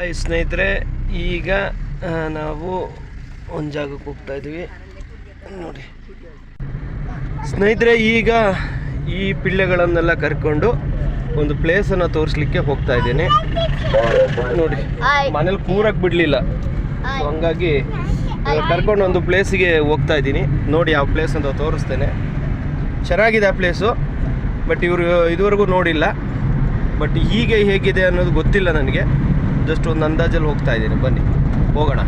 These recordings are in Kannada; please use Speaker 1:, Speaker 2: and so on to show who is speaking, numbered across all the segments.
Speaker 1: ಹಾಯ್ ಸ್ನೇಹಿತರೆ, ಈಗ ನಾವು ಒಂದು ಜಾಗಕ್ಕೆ ಹೋಗ್ತಾ ಇದ್ದೀವಿ ನೋಡಿ. ಸ್ನೇಹಿತರೆ, ಈಗ ಈ ಪಿಳ್ಳೆಗಳನ್ನೆಲ್ಲ ಕರ್ಕೊಂಡು ಒಂದು ಪ್ಲೇಸನ್ನು ತೋರಿಸ್ಲಿಕ್ಕೆ ಹೋಗ್ತಾ ಇದ್ದೀನಿ. ನೋಡಿ, ಮನೇಲಿ ಕೂರಕ್ಕೆ ಬಿಡಲಿಲ್ಲ. ಸೊ ಹಂಗಾಗಿ ಕರ್ಕೊಂಡು ಒಂದು ಪ್ಲೇಸಿಗೆ ಹೋಗ್ತಾ ಇದ್ದೀನಿ. ನೋಡಿ ಯಾವ ಪ್ಲೇಸ್ ಅಂತ ತೋರಿಸ್ತೇನೆ. ಚೆನ್ನಾಗಿದೆ ಆ ಪ್ಲೇಸು ಬಟ್ ಇವರು, ಇದುವರೆಗೂ ನೋಡಿಲ್ಲ. ಬಟ್ ಹೀಗೆ ಹೇಗಿದೆ ಅನ್ನೋದು ಗೊತ್ತಿಲ್ಲ ನನಗೆ. ಜಸ್ಟ್ ಒಂದು ಅಂದಾಜಲ್ಲಿ ಹೋಗ್ತಾ ಇದ್ದೀನಿ. ಬನ್ನಿ, ಹೋಗೋಣ.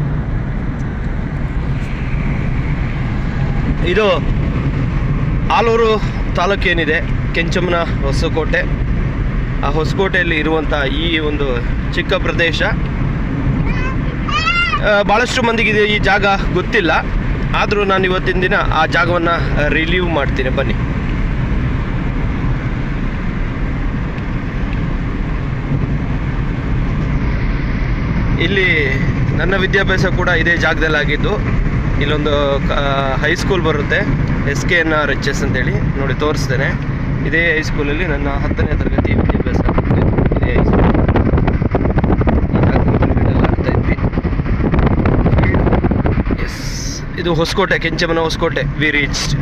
Speaker 1: ಇದು ಆಲೂರು ತಾಲೂಕೇನಿದೆ ಕೆಂಚಮ್ಮನ ಹೊಸಕೋಟೆ. ಆ ಹೊಸಕೋಟೆಯಲ್ಲಿ ಇರುವಂಥ ಈ ಒಂದು ಚಿಕ್ಕ ಪ್ರದೇಶ. ಭಾಳಷ್ಟು ಮಂದಿಗೆ ಇದು ಈ ಜಾಗ ಗೊತ್ತಿಲ್ಲ. ಆದರೂ ನಾನು ಇವತ್ತಿನ ದಿನ ಆ ಜಾಗವನ್ನು ರಿಲೀವ್ ಮಾಡ್ತೀನಿ. ಬನ್ನಿ. ಇಲ್ಲಿ ನನ್ನ ವಿದ್ಯಾಭ್ಯಾಸ ಕೂಡ ಇದೇ ಜಾಗದಲ್ಲಿ ಆಗಿದ್ದು, ಇಲ್ಲೊಂದು ಹೈಸ್ಕೂಲ್ ಬರುತ್ತೆ S K N R H S ಅಂತೇಳಿ, ನೋಡಿ ತೋರಿಸ್ತೇನೆ. ಇದೇ ಹೈಸ್ಕೂಲಲ್ಲಿ ನನ್ನ ಹತ್ತನೇ ತರಗತಿ ವಿದ್ಯಾಭ್ಯಾಸ ಇದೇ ಹೈಸ್ಕೂಲ್ ಎಸ್ ಇದು ಹೊಸಕೋಟೆ ಕೆಂಚಮನ ಹೊಸಕೋಟೆ ವಿ ರೀಚ್ಡ್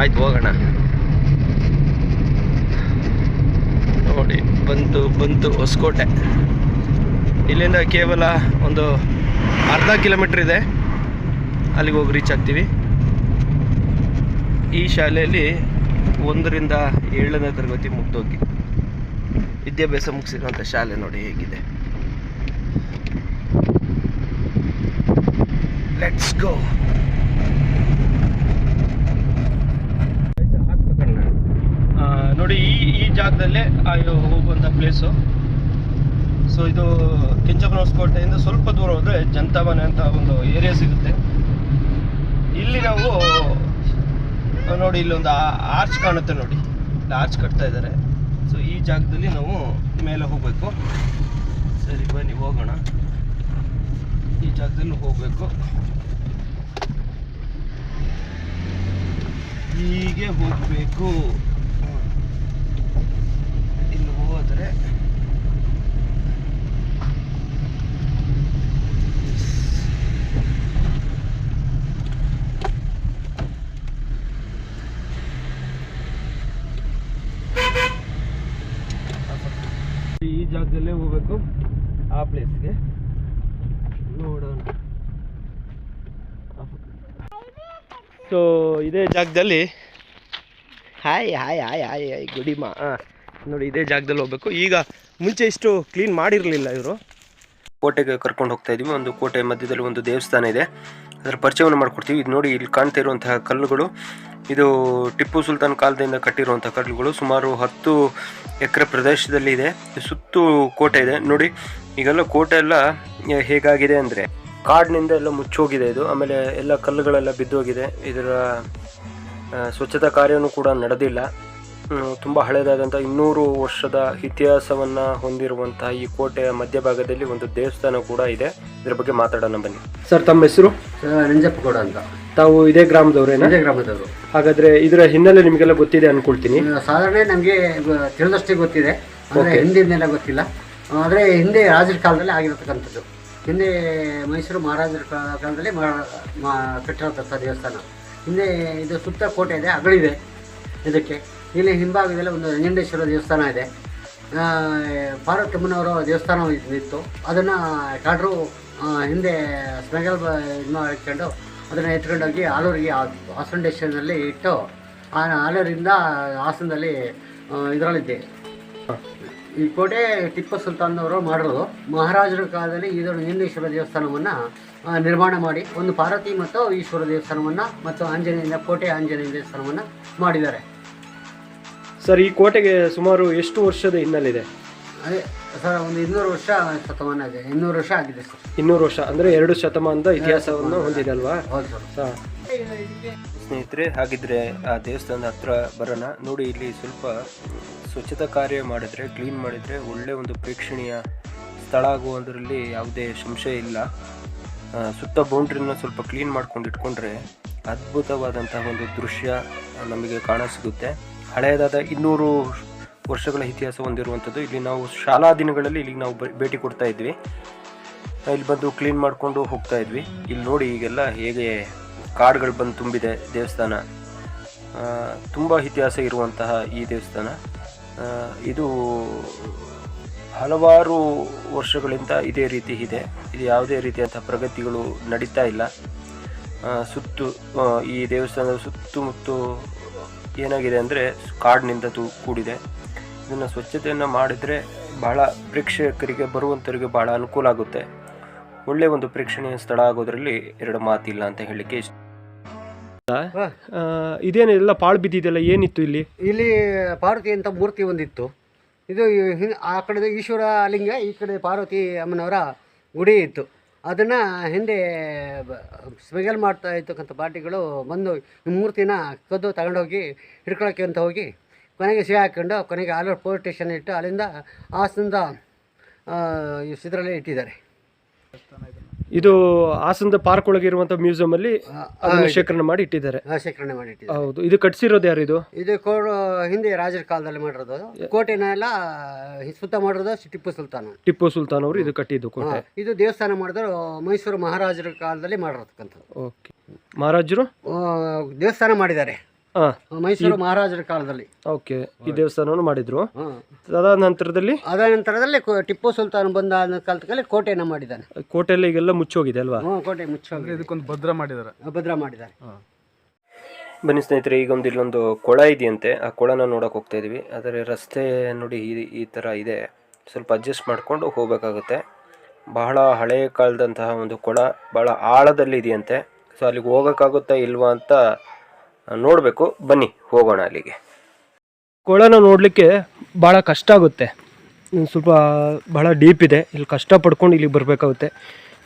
Speaker 1: ಆಯ್ತು, ಹೋಗೋಣ ನೋಡಿ ಬಂತು ಹೊಸಕೋಟೆ. ಇಲ್ಲಿಂದ ಕೇವಲ ಒಂದು ಅರ್ಧ ಕಿಲೋಮೀಟ್ರ್ ಇದೆ. ಅಲ್ಲಿಗೆ ಹೋಗಿ ರೀಚ್ ಆಗ್ತೀವಿ. ಈ ಶಾಲೆಯಲ್ಲಿ ಒಂದರಿಂದ ಏಳನೇ ತರಗತಿ ಮುಗ್ದೋಗಿ. ವಿದ್ಯಾಭ್ಯಾಸ ಮುಗಿಸಿರುವಂಥ ಶಾಲೆ ನೋಡಿ ಹೇಗಿದೆ. ಲೆಟ್ಸ್ ಗೋ ಆ, ನೋಡಿ, ಈ ಈ ಜಾಗದಲ್ಲೇ ಹೋಗುವಂಥ ಪ್ಲೇಸು ಸೊ ಇದು ಕೆಂಚಪ್ಪನ ಹೊಸಕೋಟೆಯಿಂದ ಸ್ವಲ್ಪ ದೂರ ಹೋದರೆ ಜನತಾಮನೆ ಅಂತ ಒಂದು ಏರಿಯಾ ಸಿಗುತ್ತೆ. ಇಲ್ಲಿ ನಾವು, ನೋಡಿ ಇಲ್ಲೊಂದು ಆರ್ಚ್ ಕಾಣುತ್ತೆ ನೋಡಿ. ಇಲ್ಲಿ ಆರ್ಚ್ ಕಟ್ತಾ ಇದ್ದಾರೆ. ಸೊ ಈ ಜಾಗದಲ್ಲಿ ನಾವು ಮೇಲೆ ಹೋಗಬೇಕು. ಸರಿ, ಬನ್ನಿ, ಹೋಗೋಣ. ಈ ಜಾಗದಲ್ಲಿ ಹೋಗಬೇಕು. ಹೀಗೆ ಹೋಗಬೇಕು. ಈ ಜಾಗದಲ್ಲೇ ಹೋಗ್ಬೇಕು, ಆ ಪ್ಲೇಸ್ಗೆ ನೋಡೋಣ. ಸೊ ಇದೇ ಜಾಗದಲ್ಲಿ. Hi hi hi hi hi ಗುಡಿಮಾ ಹಾಂ ನೋಡಿ, ಇದೇ ಜಾಗದಲ್ಲಿ ಹೋಗ್ಬೇಕು. ಈಗ ಮುಂಚೆ ಇಷ್ಟು ಕ್ಲೀನ್ ಮಾಡಿರಲಿಲ್ಲ ಇವರು. ಕೋಟೆಗೆ ಕರ್ಕೊಂಡು ಹೋಗ್ತಾ ಇದೀವಿ. ಒಂದು ಕೋಟೆ ಮಧ್ಯದಲ್ಲಿ ಒಂದು ದೇವಸ್ಥಾನ ಇದೆ. ಅದರ ಪರಿಚಯವನ್ನು ಮಾಡ್ಕೊಡ್ತೀವಿ. ಇದು ನೋಡಿ, ಇಲ್ಲಿ ಕಾಣ್ತಾ ಇರುವಂತಹ ಕಲ್ಲುಗಳು. ಇದು ಟಿಪ್ಪು ಸುಲ್ತಾನ್ ಕಾಲದಿಂದ ಕಟ್ಟಿರುವಂತಹ ಕಲ್ಲುಗಳು. ಸುಮಾರು ಹತ್ತು ಎಕರೆ ಪ್ರದೇಶದಲ್ಲಿ ಇದೆ. ಸುತ್ತು ಕೋಟೆ ಇದೆ. ನೋಡಿ, ಈಗೆಲ್ಲ ಕೋಟೆ ಎಲ್ಲ ಹೇಗಾಗಿದೆ ಅಂದರೆ, ಕಾಡಿನಿಂದ ಎಲ್ಲ ಮುಚ್ಚೋಗಿದೆ ಇದು. ಆಮೇಲೆ ಎಲ್ಲ ಕಲ್ಲುಗಳೆಲ್ಲ ಬಿದ್ದೋಗಿದೆ. ಇದರ ಸ್ವಚ್ಛತಾ ಕಾರ್ಯನೂ ಕೂಡ ನಡೆದಿಲ್ಲ. ತುಂಬ ಹಳೆಯದಾದಂಥ ಇನ್ನೂರು ವರ್ಷದ ಇತಿಹಾಸವನ್ನು ಹೊಂದಿರುವಂತಹ ಈ ಕೋಟೆಯ ಮಧ್ಯಭಾಗದಲ್ಲಿ ಒಂದು ದೇವಸ್ಥಾನ ಕೂಡ ಇದೆ. ಇದ್ರ ಬಗ್ಗೆ ಮಾತಾಡೋಣ ಬನ್ನಿ. ಸರ್ ತಮ್ಮ ಹೆಸರು?
Speaker 2: ನಂಜಪ್ಪಗೌಡ ಅಂತ.
Speaker 1: ತಾವು ಇದೇ ಗ್ರಾಮದವರು
Speaker 2: ಇದೇ ಗ್ರಾಮದವರು.
Speaker 1: ಹಾಗಾದ್ರೆ ಇದರ ಹಿನ್ನೆಲೆ ನಿಮಗೆಲ್ಲ ಗೊತ್ತಿದೆ ಅನ್ಕೊಳ್ತೀನಿ.
Speaker 2: ಸಾಧಾರಣ ನಮಗೆ ತಿಳಿದಷ್ಟೇ ಗೊತ್ತಿದೆ. ಅಂದರೆ. ಹಿಂದಿನೆಲ್ಲ ಗೊತ್ತಿಲ್ಲ. ಆದರೆ ಹಿಂದೆ ರಾಜರ ಕಾಲದಲ್ಲಿ ಆಗಿರತಕ್ಕಂಥದ್ದು. ಹಿಂದೆ ಮೈಸೂರು ಮಹಾರಾಜರ ಕಾಲದಲ್ಲಿ ಕಟ್ಟಿರತಕ್ಕ ದೇವಸ್ಥಾನ. ಹಿಂದೆ ಇದು ಸುತ್ತ ಕೋಟೆ ಇದೆ ಅಗಳಿದೆ ಇದಕ್ಕೆ. ಇಲ್ಲಿ ಹಿಂಭಾಗದಲ್ಲಿ ಒಂದು ನಂಜುಂಡೇಶ್ವರ ದೇವಸ್ಥಾನ ಇದೆ. ಪಾರ್ವತಮ್ಮನವರ ದೇವಸ್ಥಾನ ಇತ್ತು. ಅದನ್ನು ಕಾಡ್ರು ಹಿಂದೆ ಸ್ಮೆಗಲ್ ಇದು ಮಾಡ್ಕೊಂಡು ಅದನ್ನು ಎತ್ಕೊಂಡೋಗಿ ಆಲೂರಿಗೆ ಆ- ಹಾಸನ ಸ್ಟೇಷನ್ನಲ್ಲಿ ಇಟ್ಟು ಆ ಆಲೂರಿಂದ ಹಾಸನದಲ್ಲಿ ಇದರಲ್ಲಿದ್ದೆ. ಈ ಕೋಟೆ ಟಿಪ್ಪು ಸುಲ್ತಾನ್ನವರು ಮಾಡಿರೋದು. ಮಹಾರಾಜರ ಕಾಲದಲ್ಲಿ ಇದರ ನಂಜುಂಡೇಶ್ವರ ದೇವಸ್ಥಾನವನ್ನು ನಿರ್ಮಾಣ ಮಾಡಿ ಒಂದು ಪಾರ್ವತಿ ಮತ್ತು ಈಶ್ವರ ದೇವಸ್ಥಾನವನ್ನು ಮತ್ತು ಆಂಜನೇಯ ಕೋಟೆ ಆಂಜನೇಯ ದೇವಸ್ಥಾನವನ್ನು ಮಾಡಿದ್ದಾರೆ.
Speaker 1: ಸರ್ ಈ ಕೋಟೆಗೆ ಸುಮಾರು ಎಷ್ಟು ವರ್ಷದ ಹಿನ್ನೆಲೆ ಇದೆ
Speaker 2: ಅದೇ ಸರ್ ಒಂದು ಇನ್ನೂರು ವರ್ಷ ಶತಮಾನ ಇದೆ. ಇನ್ನೂರು ವರ್ಷ ಆಗಿದೆ ಸರ್.
Speaker 1: ಇನ್ನೂರು ವರ್ಷ ಅಂದ್ರೆ ಎರಡು ಶತಮಾನದ ಇತಿಹಾಸವನ್ನು ಹೊಂದಿದೆ ಅಲ್ವಾ?
Speaker 2: ಹೌದು ಸರ್.
Speaker 1: ಸ್ನೇಹಿತರೆ ಹಾಗಿದ್ರೆ ಆ ದೇವಸ್ಥಾನದ ಹತ್ರ ಬರೋಣ. ನೋಡಿ ಇಲ್ಲಿ ಸ್ವಲ್ಪ ಸ್ವಚ್ಛತಾ ಕಾರ್ಯ ಮಾಡಿದ್ರೆ ಕ್ಲೀನ್ ಮಾಡಿದ್ರೆ ಒಳ್ಳೆ ಒಂದು ಪ್ರೇಕ್ಷಣೀಯ ಸ್ಥಳ ಆಗುವುದರಲ್ಲಿ ಯಾವುದೇ ಸಂಶಯ ಇಲ್ಲ. ಆ, ಸುತ್ತ ಬೌಂಡ್ರಿನ ಸ್ವಲ್ಪ ಕ್ಲೀನ್ ಮಾಡ್ಕೊಂಡು ಇಟ್ಕೊಂಡ್ರೆ
Speaker 3: ಅದ್ಭುತವಾದಂತಹ ಒಂದು ದೃಶ್ಯ ನಮಗೆ ಕಾಣಸಿಗುತ್ತೆ ಹಳೆಯದಾದ ಇನ್ನೂರು ವರ್ಷಗಳ ಇತಿಹಾಸ ಹೊಂದಿರುವಂಥದ್ದು. ಇಲ್ಲಿ ನಾವು ಶಾಲಾ ದಿನಗಳಲ್ಲಿ ಇಲ್ಲಿಗೆ ನಾವು ಭೇಟಿ ಕೊಡ್ತಾ ಇದ್ವಿ. ಇಲ್ಲಿ ಬಂದು ಕ್ಲೀನ್ ಮಾಡಿಕೊಂಡು ಹೋಗ್ತಾ ಇದ್ವಿ. ಇಲ್ಲಿ ನೋಡಿ ಈಗೆಲ್ಲ ಹೇಗೆ ಕಾಡುಗಳು ಬಂದು ತುಂಬಿದೆ ದೇವಸ್ಥಾನ. ತುಂಬ ಇತಿಹಾಸ ಇರುವಂತಹ ಈ ದೇವಸ್ಥಾನ. ಇದು ಹಲವಾರು ವರ್ಷಗಳಿಂದ ಇದೇ ರೀತಿ ಇದೆ. ಇದು ಯಾವುದೇ ರೀತಿಯಂಥ ಪ್ರಗತಿಗಳು ನಡೀತಾ ಇಲ್ಲ. ಸುತ್ತು ಈ ದೇವಸ್ಥಾನದ ಸುತ್ತಮುತ್ತ ಏನಾಗಿದೆ ಅಂದರೆ ಕಾಡಿನಿಂದ ತು ಕೂಡಿದೆ. ಇದನ್ನು ಸ್ವಚ್ಛತೆಯನ್ನು ಮಾಡಿದರೆ ಬಹಳ ಪ್ರೇಕ್ಷಕರಿಗೆ ಬರುವಂಥವರಿಗೆ ಬಹಳ ಅನುಕೂಲ ಆಗುತ್ತೆ. ಒಳ್ಳೆಯ ಒಂದು ಪ್ರೇಕ್ಷಣೀಯ ಸ್ಥಳ ಆಗೋದ್ರಲ್ಲಿ ಎರಡು ಮಾತಿಲ್ಲ ಅಂತ ಹೇಳಲಿಕ್ಕೆ ಇಷ್ಟ.
Speaker 2: ಇದೇನೆಲ್ಲ
Speaker 3: ಇದೇನು ಎಲ್ಲ ಪಾಳು ಬಿದ್ದಿದೆಲ್ಲ ಏನಿತ್ತು ಇಲ್ಲಿ?
Speaker 2: ಇಲ್ಲಿ ಪಾರ್ವತಿ ಅಂತ ಮೂರ್ತಿ ಒಂದಿತ್ತು. ಇದು ಆ ಕಡೆ ಈಶ್ವರ ಲಿಂಗ ಈ ಕಡೆ ಪಾರ್ವತಿ ಅಮ್ಮನವರ ಗುಡಿ ಇತ್ತು. ಅದನ್ನು ಹಿಂದೆ ಸ್ಮಗಲ್ ಮಾಡ್ತಾ ಇರ್ತಕ್ಕಂಥ ಪಾರ್ಟಿಗಳು ಬಂದು ಮೂರ್ತಿನ ಕದ್ದು ತಗೊಂಡೋಗಿ ಹಿಡ್ಕೊಳಕ್ಕೆ ಅಂತ ಹೋಗಿ ಕೊನೆಗೆ ಸಿಹಿ ಹಾಕ್ಕೊಂಡು ಕೊನೆಗೆ ಆಲೂರು ಪೋಲಿಸ್ ಸ್ಟೇಷನ್ ಇಟ್ಟು ಅಲ್ಲಿಂದ ಹಾಸನದ ಇದರಲ್ಲಿ ಇಟ್ಟಿದ್ದಾರೆ.
Speaker 3: ಇದು ಹಾಸನದ ಪಾರ್ಕ್ ಒಳಗೆ ಇರುವಂಥ ಮ್ಯೂಸಿಯಂ ಅಲ್ಲಿ ಅದನ್ನು ಶೇಖರಣೆ ಮಾಡಿ ಇಟ್ಟಿದ್ದಾರೆ.
Speaker 2: ಆ, ಶೇಖರಣೆ ಮಾಡಿ
Speaker 3: ಹೌದು. ಇದು ಕಟ್ಸಿರೋದು ಯಾರು ಇದು?
Speaker 2: ಇದು ಹಿಂದೆ ರಾಜರ ಕಾಲದಲ್ಲಿ ಮಾಡಿರೋದು. ಕೋಟೆನೆಲ್ಲ ಸುತ್ತ ಮಾಡಿರೋದು ಟಿಪ್ಪು ಸುಲ್ತಾನ
Speaker 3: ಟಿಪ್ಪು ಸುಲ್ತಾನ್ ಅವರು ಇದು ಕಟ್ಟಿದ್ದು ಕೋಟೆ.
Speaker 2: ಇದು ದೇವಸ್ಥಾನ ಮಾಡಿದ್ರು ಮೈಸೂರು ಮಹಾರಾಜರ ಕಾಲದಲ್ಲಿ ಮಾಡಿರತಕ್ಕಂಥದ್ದು
Speaker 3: ಓಕೆ. ಮಹಾರಾಜರು?
Speaker 2: ಆ, ದೇವಸ್ಥಾನ ಮಾಡಿದ್ದಾರೆ. ಮೈಸೂರು ಮಹಾರಾಜರ ಕಾಲದಲ್ಲಿ.
Speaker 3: ಓಕೆ ಈ ದೇವಸ್ಥಾನವನ್ನು ಮಾಡಿದ್ರು.
Speaker 2: ಹಾ.
Speaker 3: ಅದಾದ ನಂತರದಲ್ಲಿ?
Speaker 2: ಅದ ನಂತರದಲ್ಲಿ ಕೋ- ಟಿಪ್ಪು ಸುಲ್ತಾನ್ ಬಂದ ಕಾಲದಲ್ಲಿ ಕೋಟೆಯನ್ನು ಮಾಡಿದ್ದಾನೆ.
Speaker 3: ಕೋಟೆಯಲ್ಲಿ ಈಗೆಲ್ಲ ಮುಚ್ಚೋಗಿದೆ ಅಲ್ವಾ?
Speaker 2: ಕೋಟೆ ಮುಚ್ಚೋಗಿ
Speaker 4: ಇದಕ್ಕೊಂದು ಭದ್ರ ಮಾಡಿದ್ದಾರೆ
Speaker 2: ಭದ್ರ ಮಾಡಿದ್ದಾರೆ.
Speaker 3: ಬನ್ನಿ ಸ್ನೇಹಿತರೆ ಈಗ ಒಂದು ಇಲ್ಲೊಂದು ಕೊಳ ಇದೆಯಂತೆ. ಆ ಕೊಳನ ನೋಡಕ್ಕೆ ಹೋಗ್ತಾ ಇದೀವಿ. ಆದರೆ ರಸ್ತೆ ನೋಡಿ ಈ ಈ ಥರ ಇದೆ. ಸ್ವಲ್ಪ ಅಡ್ಜಸ್ಟ್ ಮಾಡಿಕೊಂಡು ಹೋಗಬೇಕಾಗುತ್ತೆ. ಬಹಳ ಹಳೆಯ ಕಾಲದಂತಹ ಒಂದು ಕೊಳ ಬಹಳ ಆಳದಲ್ಲಿ ಇದೆಯಂತೆ ಸೊ ಅಲ್ಲಿಗೆ ಹೋಗೋಕ್ಕಾಗುತ್ತಾ ಇಲ್ವಾ ಅಂತ ನೋಡಬೇಕು. ಬನ್ನಿ, ಹೋಗೋಣ ಅಲ್ಲಿಗೆ. ಕೊಳನ ನೋಡಲಿಕ್ಕೆ ಭಾಳ ಕಷ್ಟ ಆಗುತ್ತೆ. ಸ್ವಲ್ಪ ಭಾಳ ಡೀಪ್ ಇದೆ. ಇಲ್ಲಿ ಕಷ್ಟ ಪಡ್ಕೊಂಡು ಇಲ್ಲಿಗೆ ಬರಬೇಕಾಗುತ್ತೆ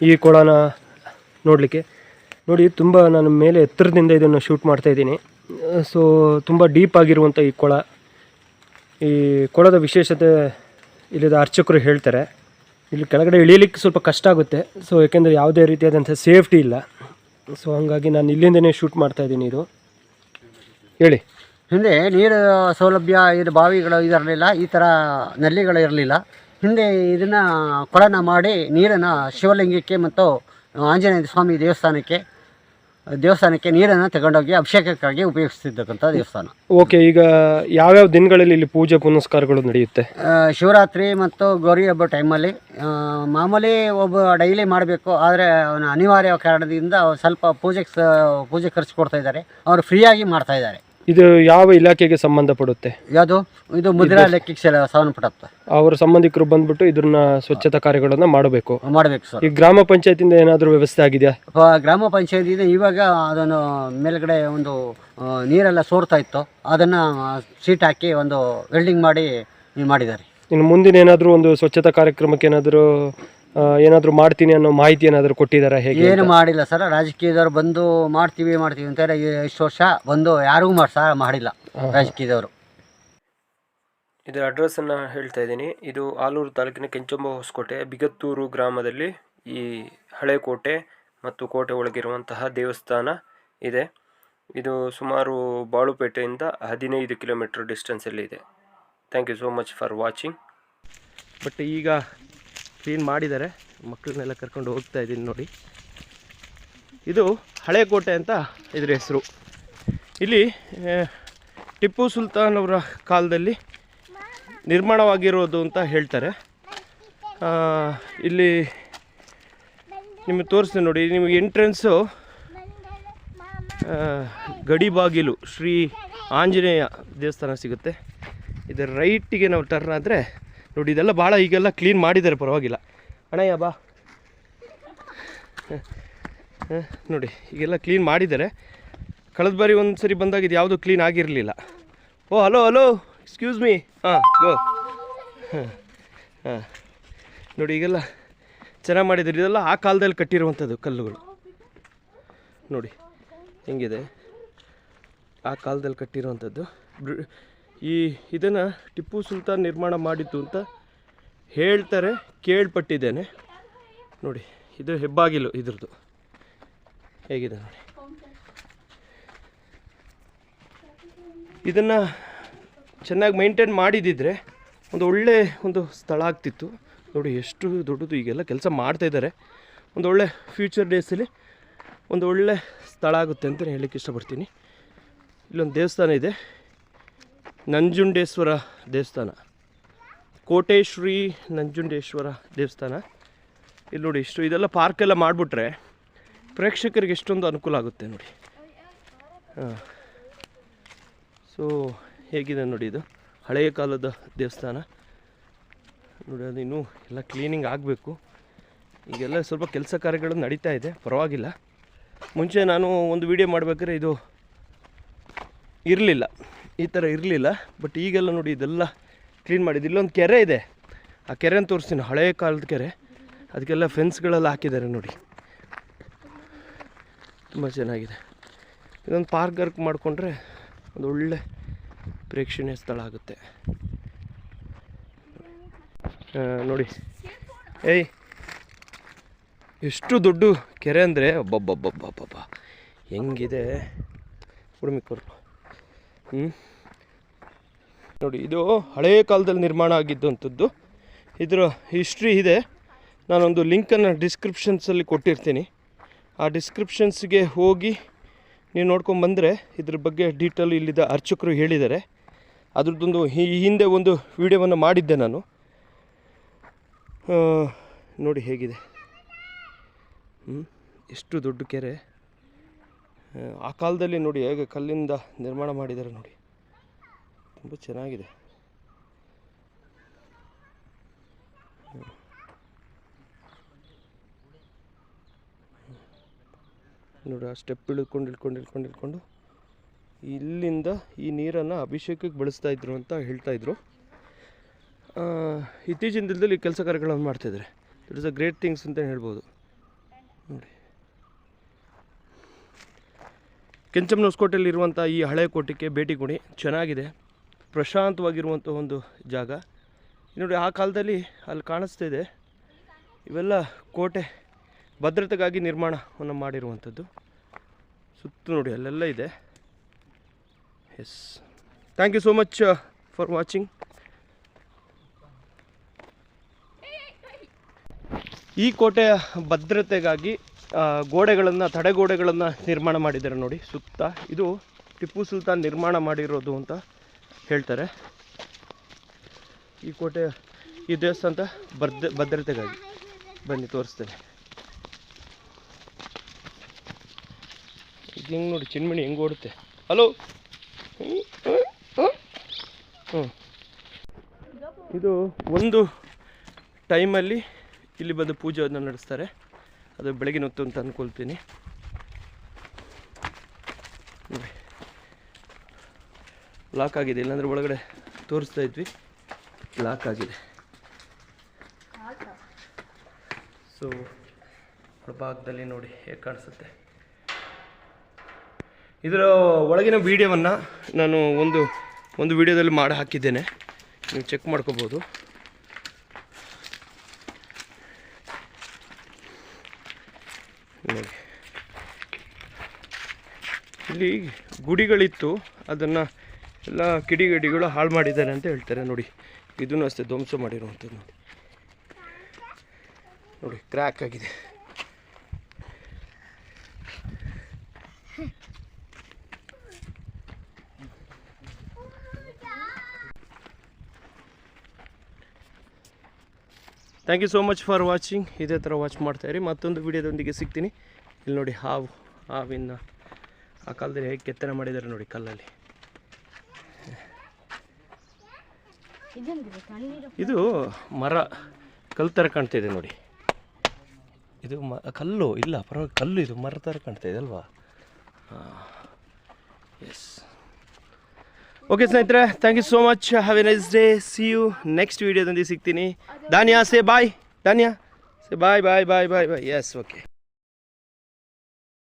Speaker 3: ಈ ಕೊಳನ ನೋಡಲಿಕ್ಕೆ. ನೋಡಿ, ತುಂಬ ನಾನು ಮೇಲೆ ಎತ್ತರದಿಂದ ಇದನ್ನು ಶೂಟ್ ಮಾಡ್ತಾ ಇದ್ದೀನಿ. ಸೊ ತುಂಬ ಡೀಪ್ ಆಗಿರುವಂಥ ಈ ಕೊಳ. ಈ ಕೊಳದ ವಿಶೇಷತೆ ಇಲ್ಲಿದ ಅರ್ಚಕರು ಹೇಳ್ತಾರೆ. ಇಲ್ಲಿ ಕೆಳಗಡೆ ಇಳಿಯಲಿಕ್ಕೆ ಸ್ವಲ್ಪ ಕಷ್ಟ ಆಗುತ್ತೆ. ಸೊ ಏಕೆಂದರೆ ಯಾವುದೇ ರೀತಿಯಾದಂಥ ಸೇಫ್ಟಿ ಇಲ್ಲ. ಸೊ ಹಾಗಾಗಿ ನಾನು ಇಲ್ಲಿಂದನೇ ಶೂಟ್ ಮಾಡ್ತಾ ಇದ್ದೀನಿ ಇದು. ಹೇಳಿ.
Speaker 2: ಹಿಂದೆ ನೀರು ಸೌಲಭ್ಯ ಇದು ಬಾವಿಗಳು ಇದಿರಲಿಲ್ಲ ಈ ಥರ ನಲ್ಲಿಗಳು ಇರಲಿಲ್ಲ. ಹಿಂದೆ ಇದನ್ನು ಕೊಳನ ಮಾಡಿ ನೀರನ್ನು ಶಿವಲಿಂಗಕ್ಕೆ ಮತ್ತು ಆಂಜನೇಯ ಸ್ವಾಮಿ ದೇವಸ್ಥಾನಕ್ಕೆ ದೇವಸ್ಥಾನಕ್ಕೆ ನೀರನ್ನು ತಗೊಂಡೋಗಿ ಅಭಿಷೇಕಕ್ಕಾಗಿ ಉಪಯೋಗಿಸ್ತಿದ್ದಕ್ಕಂಥ ದೇವಸ್ಥಾನ.
Speaker 3: ಓಕೆ ಈಗ ಯಾವ್ಯಾವ ದಿನಗಳಲ್ಲಿ ಇಲ್ಲಿ ಪೂಜೆ ಪುನಸ್ಕಾರಗಳು ನಡೆಯುತ್ತೆ?
Speaker 2: ಶಿವರಾತ್ರಿ ಮತ್ತು ಗೌರಿ ಹಬ್ಬ ಟೈಮಲ್ಲಿ ಮಾಮೂಲಿ ಒಬ್ಬ ಡೈಲಿ ಮಾಡಬೇಕು ಆದರೆ ಅವನ ಅನಿವಾರ್ಯ ಕಾರಣದಿಂದ ಸ್ವಲ್ಪ ಪೂಜೆಗೆ ಪೂಜೆ ಖರ್ಚು ಕೊಡ್ತಾ ಇದ್ದಾರೆ. ಅವರು ಫ್ರೀಯಾಗಿ ಮಾಡ್ತಾ ಇದ್ದಾರೆ.
Speaker 3: ಇದು ಯಾವ ಇಲಾಖೆಗೆ ಸಂಬಂಧಪಡುತ್ತೆ?
Speaker 2: ಯಾವುದು? ಇದು ಮುದ್ರಾ
Speaker 3: ಅವರ ಸಂಬಂಧಿಕರು ಬಂದ್ಬಿಟ್ಟು ಇದನ್ನ ಸ್ವಚ್ಛತಾ ಕಾರ್ಯಗಳನ್ನು ಮಾಡಬೇಕು.
Speaker 2: ಮಾಡಬೇಕು ಸರ್.
Speaker 3: ಈ ಗ್ರಾಮ ಪಂಚಾಯತಿಂದ ಏನಾದರೂ ವ್ಯವಸ್ಥೆ ಆಗಿದೆಯಾ?
Speaker 2: ಪ- ಗ್ರಾಮ ಇದೆ ಇವಾಗ ಅದನ್ನು ಮೇಲ್ಗಡೆ ಒಂದು ಆ, ನೀರೆಲ್ಲ ಸೋರ್ತಾ ಇತ್ತು. ಅದನ್ನು ಸೀಟ್ ಹಾಕಿ ಒಂದು ವೆಲ್ಡಿಂಗ್ ಮಾಡಿ ಮಾಡಿದ್ದಾರೆ.
Speaker 3: ಇನ್ನು ಮುಂದಿನ ಏನಾದರೂ ಒಂದು ಸ್ವಚ್ಛತಾ ಕಾರ್ಯಕ್ರಮಕ್ಕೆ ಏನಾದರೂ ಏನಾದರೂ ಮಾಡ್ತೀನಿ ಅನ್ನೋ ಮಾಹಿತಿ ಏನಾದರೂ ಕೊಟ್ಟಿದ್ದಾರೆ ಹೇಗೆ
Speaker 2: ಏನು ಮಾಡಿಲ್ಲ ಸರ್. ರಾಜಕೀಯದವ್ರು ಬಂದು ಮಾಡ್ತೀವಿ ಮಾಡ್ತೀವಿ ಅಂತಾರೆ ಈ ಇಷ್ಟು ವರ್ಷ ಬಂದು ಯಾರಿಗೂ ಮಾಡಿ ಸಹ ಮಾಡಿಲ್ಲ ರಾಜಕೀಯದವರು.
Speaker 3: ಇದರ ಅಡ್ರೆಸ್ಸನ್ನು ಹೇಳ್ತಾ ಇದ್ದೀನಿ. ಇದು ಆಲೂರು ತಾಲೂಕಿನ ಕೆಂಚಂಬ ಹೊಸಕೋಟೆ ಬಿಗತ್ತೂರು ಗ್ರಾಮದಲ್ಲಿ ಈ ಹಳೆ ಕೋಟೆ ಮತ್ತು ಕೋಟೆ ಒಳಗಿರುವಂತಹ ದೇವಸ್ಥಾನ ಇದೆ. ಇದು ಸುಮಾರು ಬಾಳುಪೇಟೆಯಿಂದ ಹದಿನೈದು ಕಿಲೋಮೀಟರ್ ಡಿಸ್ಟೆನ್ಸಲ್ಲಿ ಇದೆ. Thank you so much for watching but ಈಗ ಕ್ಲೀನ್ ಮಾಡಿದ್ದಾರೆ. ಮಕ್ಕಳನ್ನೆಲ್ಲ ಕರ್ಕೊಂಡು ಹೋಗ್ತಾ ಇದ್ದೀನಿ ನೋಡಿ. ಇದು ಹಳೆ ಕೋಟೆ ಅಂತ ಇದ್ರ ಹೆಸರು. ಇಲ್ಲಿ ಟಿಪ್ಪು ಸುಲ್ತಾನ್ ಅವರ ಕಾಲದಲ್ಲಿ ನಿರ್ಮಾಣವಾಗಿರೋದು ಅಂತ ಹೇಳ್ತಾರೆ. ಇಲ್ಲಿ ನಿಮಗೆ ತೋರಿಸ್ತೀನಿ ನೋಡಿ, ನಿಮಗೆ ಎಂಟ್ರೆನ್ಸು ಗಡಿ ಬಾಗಿಲು, ಶ್ರೀ ಆಂಜನೇಯ ದೇವಸ್ಥಾನ ಸಿಗುತ್ತೆ. ಇದರ ರೈಟಿಗೆ ನಾವು ಟರ್ನ್ ಆದರೆ ನೋಡಿ, ಇದೆಲ್ಲ ಭಾಳ ಈಗೆಲ್ಲ ಕ್ಲೀನ್ ಮಾಡಿದ್ದಾರೆ, ಪರವಾಗಿಲ್ಲ. ಅಣ್ಣಯ್ಯ ಬಾ. ನೋಡಿ, ಈಗೆಲ್ಲ ಕ್ಲೀನ್ ಮಾಡಿದ್ದಾರೆ. ಕಳೆದ ಬಾರಿ ಒಂದು ಸರಿ ಬಂದಾಗ ಇದು ಯಾವುದೂ ಕ್ಲೀನ್ ಆಗಿರಲಿಲ್ಲ. Oh, hello hello excuse me ಹಾಂ ಗೋ ಹಾಂ ಹಾಂ. ನೋಡಿ, ಈಗೆಲ್ಲ ಚೆನ್ನಾಗಿ ಮಾಡಿದ್ದಾರೆ. ಇದೆಲ್ಲ ಆ ಕಾಲದಲ್ಲಿ ಕಟ್ಟಿರುವಂಥದ್ದು ಕಲ್ಲುಗಳು. ನೋಡಿ, ಹೆಂಗಿದೆ? ಆ ಕಾಲದಲ್ಲಿ ಕಟ್ಟಿರುವಂಥದ್ದು ಈ ಇದನ್ನು ಟಿಪ್ಪು ಸುಲ್ತಾನ್ ನಿರ್ಮಾಣ ಮಾಡಿತ್ತು ಅಂತ ಹೇಳ್ತಾರೆ, ಕೇಳ್ಪಟ್ಟಿದ್ದೇನೆ. ನೋಡಿ, ಇದು ಹೆಬ್ಬಾಗಿಲು ಇದ್ರದ್ದು. ಹೇಗಿದೆ ನೋಡಿ.
Speaker 1: ಇದನ್ನು ಚೆನ್ನಾಗಿ ಮೇಂಟೈನ್ ಮಾಡಿದಿದ್ರೆ ಒಂದು ಒಳ್ಳೆ ಒಂದು ಸ್ಥಳ ಆಗ್ತಿತ್ತು. ನೋಡಿ, ಎಷ್ಟು ದೊಡ್ಡದು ಈಗೆಲ್ಲ ಕೆಲಸ ಮಾಡ್ತಾ ಇದ್ದಾರೆ. ಒಂದು ಒಳ್ಳೆ ಫ್ಯೂಚರ್ ಡೇಸಲ್ಲಿ ಒಂದು ಒಳ್ಳೆ ಸ್ಥಳ ಆಗುತ್ತೆ ಅಂತ ಹೇಳಲಿಕ್ಕೆ ಇಷ್ಟಪಡ್ತೀನಿ. ಇಲ್ಲೊಂದು ದೇವಸ್ಥಾನ ಇದೆ. ನಂಜುಂಡೇಶ್ವರ ದೇವಸ್ಥಾನ. ಕೋಟೆ ಶ್ರೀ ನಂಜುಂಡೇಶ್ವರ ದೇವಸ್ಥಾನ. ಇಲ್ಲಿ ನೋಡಿ ಇಷ್ಟು, ಇದೆಲ್ಲ ಪಾರ್ಕೆಲ್ಲ ಮಾಡಿಬಿಟ್ರೆ ಪ್ರೇಕ್ಷಕರಿಗೆ ಎಷ್ಟೊಂದು ಅನುಕೂಲ ಆಗುತ್ತೆ ನೋಡಿ. ಹಾಂ. ಸೊ ಹೇಗಿದೆ ನೋಡಿ ಇದು? ಹಳೆಯ ಕಾಲದ ದೇವಸ್ಥಾನ. ನೋಡಿ, ಅದು ಇನ್ನೂ ಎಲ್ಲ ಕ್ಲೀನಿಂಗ್ ಆಗಬೇಕು. ಈಗೆಲ್ಲ ಸ್ವಲ್ಪ ಕೆಲಸ ಕಾರ್ಯಗಳು ನಡೀತಾ ಇದೆ, ಪರವಾಗಿಲ್ಲ. ಮುಂಚೆ ನಾನು ಒಂದು ವಿಡಿಯೋ ಮಾಡಬೇಕಾದ್ರೆ ಇದು ಇರಲಿಲ್ಲ. ಈ ಥರ ಇರಲಿಲ್ಲ ಬಟ್ ಈಗೆಲ್ಲ ನೋಡಿ ಇದೆಲ್ಲ ಕ್ಲೀನ್ ಮಾಡಿದ್ದು ಇಲ್ಲೊಂದು ಕೆರೆ ಇದೆ. ಆ ಕೆರೆನ ತೋರಿಸ್ತೀನಿ ಹಳೆಯ ಕಾಲದ ಕೆರೆ. ಅದಕ್ಕೆಲ್ಲ ಫೆನ್ಸ್ಗಳೆಲ್ಲ ಹಾಕಿದ್ದಾರೆ ನೋಡಿ. ತುಂಬ ಚೆನ್ನಾಗಿದೆ. ಇದೊಂದು ಪಾರ್ಕ್ ವರ್ಕ್ ಮಾಡಿಕೊಂಡ್ರೆ ಒಂದು ಒಳ್ಳೆ ಪ್ರೇಕ್ಷಣೀಯ ಸ್ಥಳ ಆಗುತ್ತೆ. ನೋಡಿ. ಏಯ್, ಎಷ್ಟು ದೊಡ್ಡ ಕೆರೆ ಅಂದರೆ ಒಬ್ಬೊಬ್ಬೊಬ್ಬೊಬ್ಬೊಬ್ಬ ಹೆಂಗಿದೆ? ಉಡುಮಿಕೊರು ಹ್ಞೂ ನೋಡಿ, ಇದು ಹಳೆಯ ಕಾಲದಲ್ಲಿ ನಿರ್ಮಾಣ ಆಗಿದ್ದಂಥದ್ದು. ಇದರ ಹಿಸ್ಟ್ರಿ ಇದೆ. ನಾನೊಂದು ಲಿಂಕನ್ನು ಡಿಸ್ಕ್ರಿಪ್ಷನ್ಸಲ್ಲಿ ಕೊಟ್ಟಿರ್ತೀನಿ. ಆ ಡಿಸ್ಕ್ರಿಪ್ಷನ್ಸ್ಗೆ ಹೋಗಿ ನೀವು ನೋಡ್ಕೊಂಬಂದರೆ ಇದ್ರ ಬಗ್ಗೆ ಡೀಟೇಲ್ ಇಲ್ಲಿದ್ದ ಅರ್ಚಕರು ಹೇಳಿದ್ದಾರೆ. ಅದ್ರದ್ದೊಂದು ಈ ಹಿಂದೆ ಒಂದು ವಿಡಿಯೋವನ್ನು ಮಾಡಿದ್ದೆ ನಾನು. ನೋಡಿ ಹೇಗಿದೆ. ಹ್ಞೂ ಎಷ್ಟು ದೊಡ್ಡ ಕೆರೆ. ಆ, ಕಾಲದಲ್ಲಿ ನೋಡಿ ಹೇಗೆ ಕಲ್ಲಿಂದ ನಿರ್ಮಾಣ ಮಾಡಿದ್ದಾರೆ ನೋಡಿ. ತುಂಬ ಚೆನ್ನಾಗಿದೆ. ನೋಡಿ ಆ ಸ್ಟೆಪ್ ಇಳ್ಕೊಂಡು ಇಳ್ಕೊಂಡು ಇಳ್ಕೊಂಡು ಇಳ್ಕೊಂಡು ಇಲ್ಲಿಂದ ಈ ನೀರನ್ನು ಅಭಿಷೇಕಕ್ಕೆ ಬಳಸ್ತಾ ಇದ್ರು ಅಂತ ಹೇಳ್ತಾ ಆ, ಇತ್ತೀಚಿನ ದಿನದಲ್ಲಿ ಕೆಲಸ ಕಾರ್ಯಗಳನ್ನು ಮಾಡ್ತಾಯಿದ್ದಾರೆ it is a great things ಅಂತ ಹೇಳ್ಬೋದು. ನೋಡಿ. ಕೆಂಚಮ್ಮನ ಹೊಸಕೋಟೆಯಲ್ಲಿರುವಂಥ ಈ ಹಳೆ ಕೋಟೆಗೆ ಭೇಟಿ ಕೊಡಿ. ಚೆನ್ನಾಗಿದೆ. ಪ್ರಶಾಂತವಾಗಿರುವಂಥ ಒಂದು ಜಾಗ. ನೋಡಿ ಆ ಕಾಲದಲ್ಲಿ ಅಲ್ಲಿ ಕಾಣಿಸ್ತಾ ಇದೆ. ಇವೆಲ್ಲ ಕೋಟೆ ಭದ್ರತೆಗಾಗಿ ನಿರ್ಮಾಣವನ್ನು ಮಾಡಿರುವಂಥದ್ದು. ಸುತ್ತ ನೋಡಿ ಅಲ್ಲೆಲ್ಲ ಇದೆ. Yes thank you so much for watching ಈ ಕೋಟೆಯ ಭದ್ರತೆಗಾಗಿ ಗೋಡೆಗಳನ್ನು, ತಡೆಗೋಡೆಗಳನ್ನು ನಿರ್ಮಾಣ ಮಾಡಿದ್ದಾರೆ ನೋಡಿ. ಸುತ್ತ ಇದು ಟಿಪ್ಪು ಸುಲ್ತಾನ್ ನಿರ್ಮಾಣ ಮಾಡಿರೋದು ಅಂತ ಹೇಳ್ತಾರೆ. ಈ ಕೋಟೆ, ಈ ದೇವಸ್ಥಾನದ ಭದ್ರ ಭದ್ರತೆಗಾಗಿ ಬನ್ನಿ, ತೋರಿಸ್ತೇನೆ. ಇದು ಹೆಂಗೆ ನೋಡಿ, ಚಿನ್ಮಣಿ ಹೆಂಗೆ ಓಡುತ್ತೆ? ಹಲೋ? ಹ್ಞೂ ಇದು ಒಂದು ಟೈಮಲ್ಲಿ ಇಲ್ಲಿ ಬಂದು ಪೂಜೆಯನ್ನು ನಡೆಸ್ತಾರೆ. ಅದು ಬೆಳಗಿನ ಹೊತ್ತು ಅಂತ ಅಂದ್ಕೊಳ್ತೀನಿ ಲಾಕ್ ಆಗಿದೆ, ಇಲ್ಲಾಂದರೆ ಒಳಗಡೆ ತೋರಿಸ್ತಾ ಇದ್ವಿ. ಲಾಕ್ ಆಗಿದೆ. ಸೊ ಒಳಭಾಗದಲ್ಲಿ ನೋಡಿ ಹೇಗೆ ಕಾಣಿಸುತ್ತೆ. ಇದರ ಒಳಗಿನ ವಿಡಿಯೋವನ್ನು ನಾನು ಒಂದು ಒಂದು ವಿಡಿಯೋದಲ್ಲಿ ಮಾಡಿ ಹಾಕಿದ್ದೇನೆ. ನೀವು ಚೆಕ್ ಮಾಡ್ಕೋಬೋದು ನೋಡಿ ಇಲ್ಲಿ ಗುಡಿಗಳಿತ್ತು. ಅದನ್ನು ಎಲ್ಲ ಕಿಡಿಗಡಿಗಳು ಹಾಳು ಮಾಡಿದ್ದಾರೆ ಅಂತ ಹೇಳ್ತಾರೆ. ನೋಡಿ, ಇದನ್ನು ಅಷ್ಟೇ ಧ್ವಂಸ ಮಾಡಿರುವಂಥದ್ದು ನೋಡಿ. ನೋಡಿ ಕ್ರ್ಯಾಕ್ ಆಗಿದೆ. Thank you so much for watching ಇದೇ ಥರ ವಾಚ್ ಮಾಡ್ತಾಯಿರಿ ಮತ್ತೊಂದು ವಿಡಿಯೋದೊಂದಿಗೆ ಸಿಗ್ತೀನಿ. ಇಲ್ಲಿ ನೋಡಿ ಹಾವು, ಹಾವಿನ ಆ ಕಾಲದಲ್ಲಿ ಹೇಗೆ ಕೆತ್ತನೆ ಮಾಡಿದ್ದಾರೆ ನೋಡಿ ಕಲ್ಲಲ್ಲಿ. ಇದು ಮರ ಕಲ್ಲು ಥರ ಕಾಣ್ತಾ ಇದೆ ನೋಡಿ. ಇದು ಮ ಕಲ್ಲು ಇಲ್ಲ ಪರವಾಗಿ ಕಲ್ಲು ಇದು ಮರ ಥರ ಕಾಣ್ತಾ ಇದೆ ಅಲ್ವಾ? ಎಸ್ ಓಕೆ ಸ್ನೇಹಿತರೆ thank you so much have a nice day see you next ವೀಡಿಯೋದಲ್ಲಿ ಸಿಗ್ತೀನಿ. ದಾನಿಯಾ ಸೇ ಬಾಯ್ ದಾನಿಯಾ ಸೇ ಬಾಯ್ ಬಾಯ್ ಬಾಯ್ ಬಾಯ್ ಬಾಯ್ ಎಸ್ ಓಕೆ